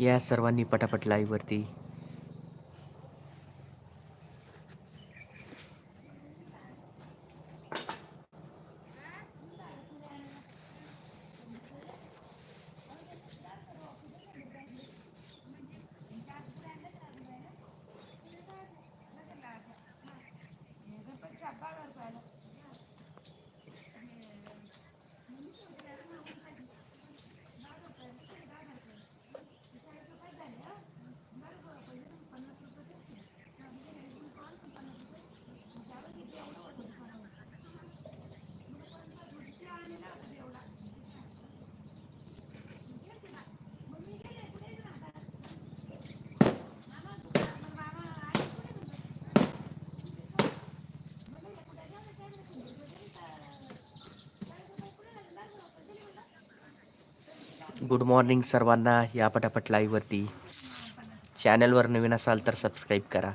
या सर्वांनी पटापट लाईव्हवरती गुड मॉर्निंग सर्वांना या पटापट लाईव्हवरती चॅनलवर नवीन असाल तर सबस्क्राईब करा.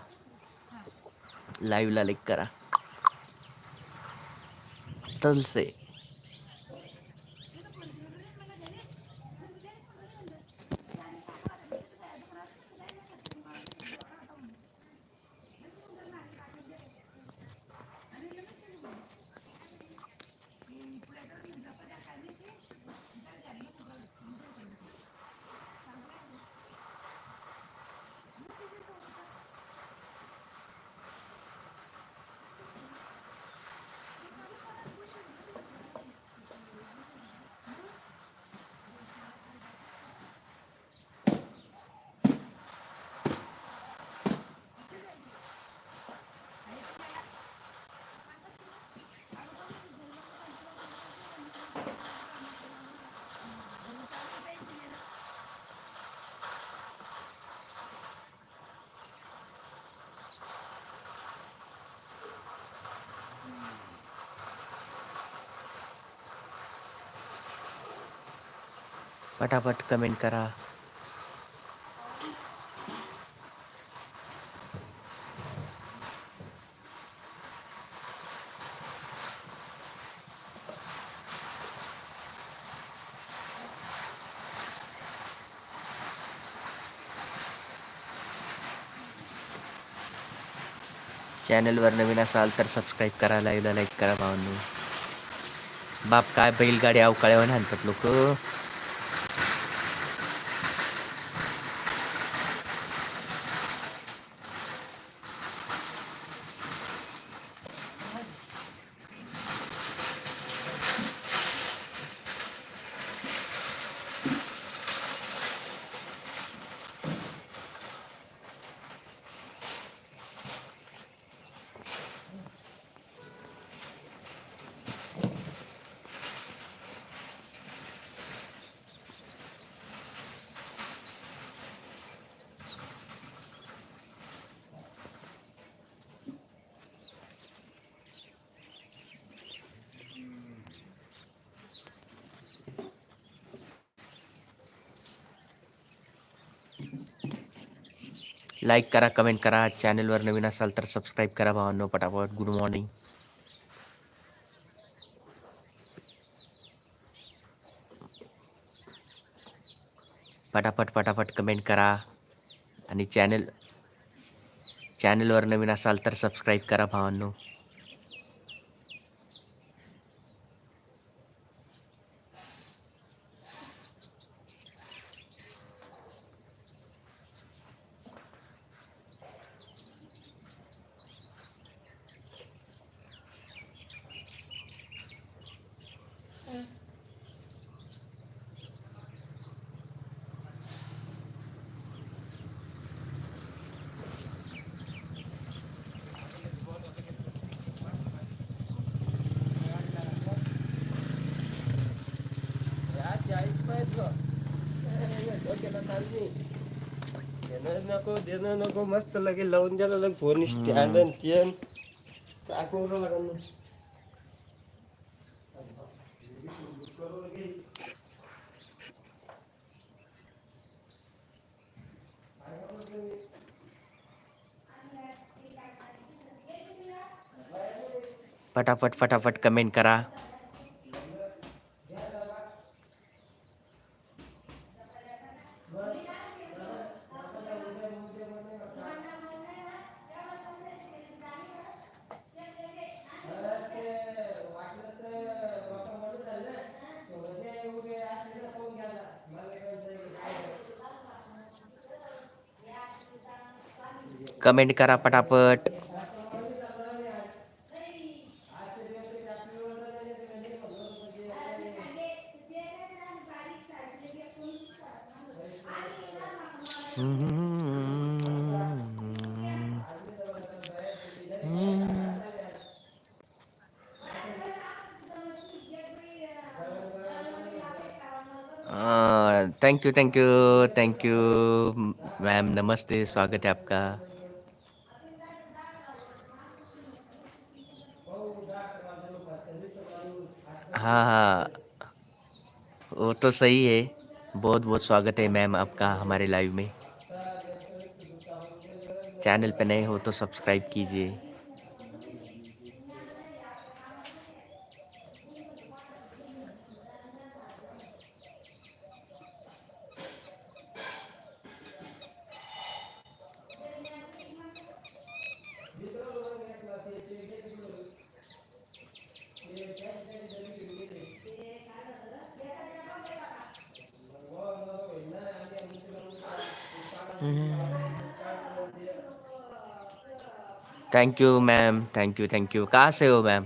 लाईव्हला लाईक करा. तलसे. पटापट कमेंट करा. चॅनलवर नवीन असाल तर सबस्क्राईब करा लाईव्हला लाईक करा भावांनो. बाप काय बैलगाडी अवकाळ्यावर आणतात लोक? लाईक करा कमेंट करा. चॅनलवर नवीन असाल तर सबस्क्राईब करा भावांनो पटापट. गुड मॉर्निंग पटापट पटापट कमेंट करा. आणि चॅनल चॅनलवर नवीन असाल तर सबस्क्राईब करा भावांनो. नको देणं नको मस्त लगे लावून द्यायला लगे फ़ोन स्टँड आणि तेन काय करू लागेल पटापट फटाफट कमेंट करा। कमेंट करा पटापट. Thank you thank you thank you ma'am नमस्ते स्वागत है आपका. हाँ हाँ वो तो सही है। बहुत बहुत स्वागत है मैम आपका हमारे लाइव में। चैनल पे नए हो तो सब्सक्राइब कीजिए। Thank you ma'am thank you thank you का थैंक से हो मॅम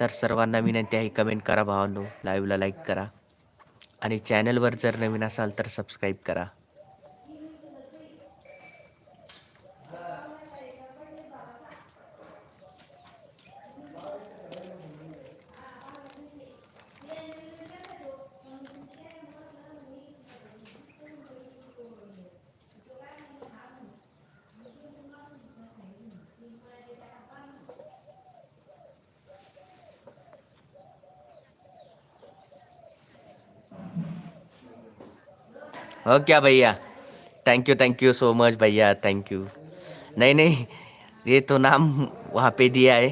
तर सर्वांना विनंती आहे कमेंट करा भावांनो. लाईव्हला लाईक करा. आणि चॅनलवर जर नवीन असाल तर सबस्क्राईब करा. हो क्या भैया? Thank you thank you so much भैया थैंक यू नहीं नहीं, ये तो नाम वहाँ पे दिया है।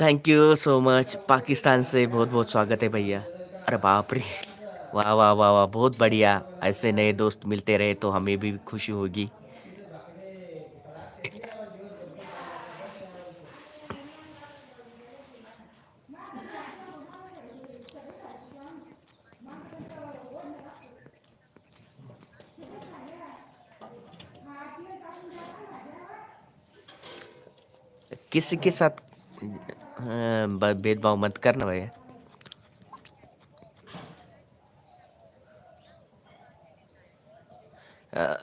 Thank you so much Pakistan से बहुत बहुत स्वागत है भैया। अरे बाप रे, वाह वाह वाह वाह, बहुत बढ़िया। ऐसे नए दोस्त मिलते रहे तो हमें भी खुशी होगी। किसी के साथ भेदभाव मत करना भैया। अ,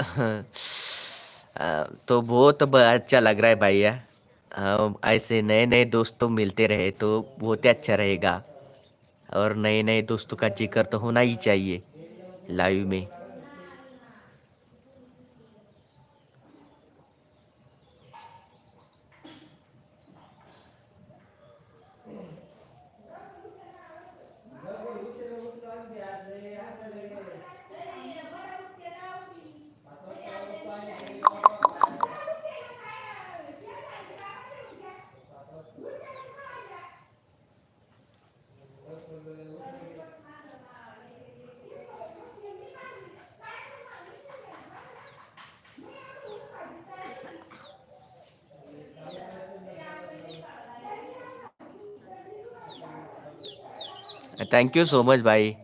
अ, तो बहुत ब- अच्छा लग रहा है भैया। ऐसे नए नए दोस्त तो मिलते रहे तो बहुत ही अच्छा रहेगा। और नए नए दोस्तों का ज़िक्र तो होना ही चाहिए लाइव में। थैंक यू सो मच भाई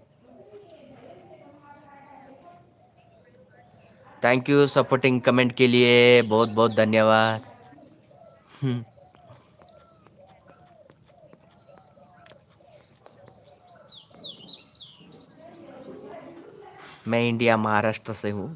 थैंक यू सपोर्टिंग कमेंट के लिए. बहुत बहुत धन्यवाद. हम्म, मैं इंडिया महाराष्ट्र से हूँ.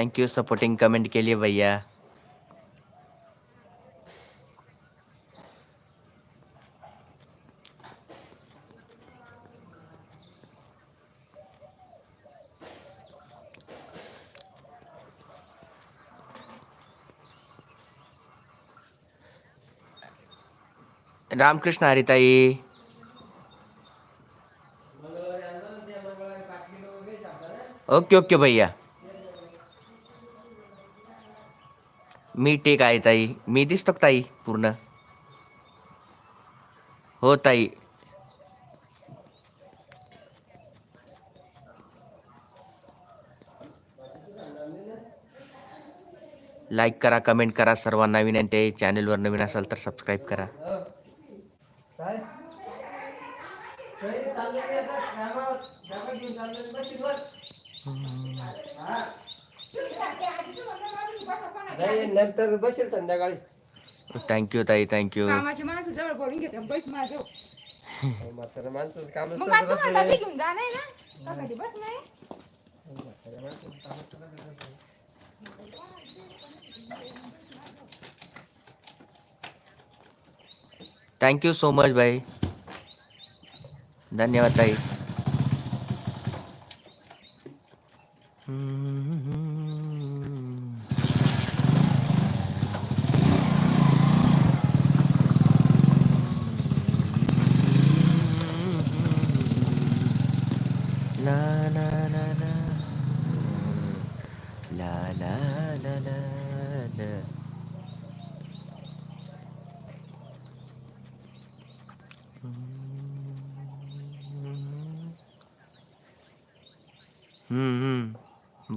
थैंक यू सपोर्टिंग कमेंट के लिए भैया। रामकृष्ण हरिताई ओके ओके भैया। मी ठीक आहे ताई. मी दिसतो ताई? पूर्ण. हो ताई. लाईक करा कमेंट करा. सर्वांना विनंती आहे. चॅनलवर नवीन असाल तर सबस्क्राईब करा. काय चाललंय नाही नंतर बसेल संध्याकाळी. थँक्यू ताई थँक्यू माणसं जवळ बोलून घेते बस माझं. थँक्यू सो मच बाई धन्यवाद ताई.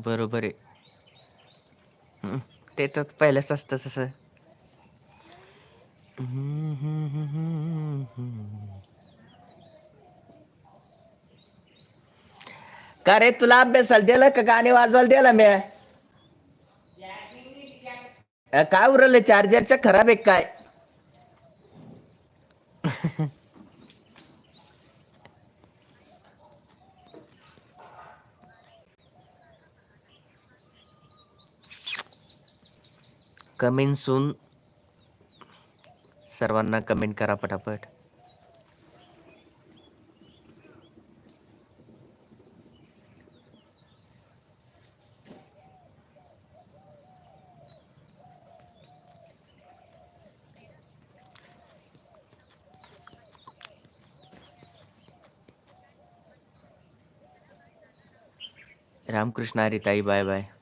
बरोबर आहे. हम्म, ते तर पहिलंच असतं तसं का रे तुला अभ्यासाला दिलं का गाणे वाजवायला दिला मी? काय उरलं? चार्जरच्या खराब आहे काय? Comment soon. सर्वांना कमेंट करा पटापट. रामकृष्ण हरी ताई बाय बाय.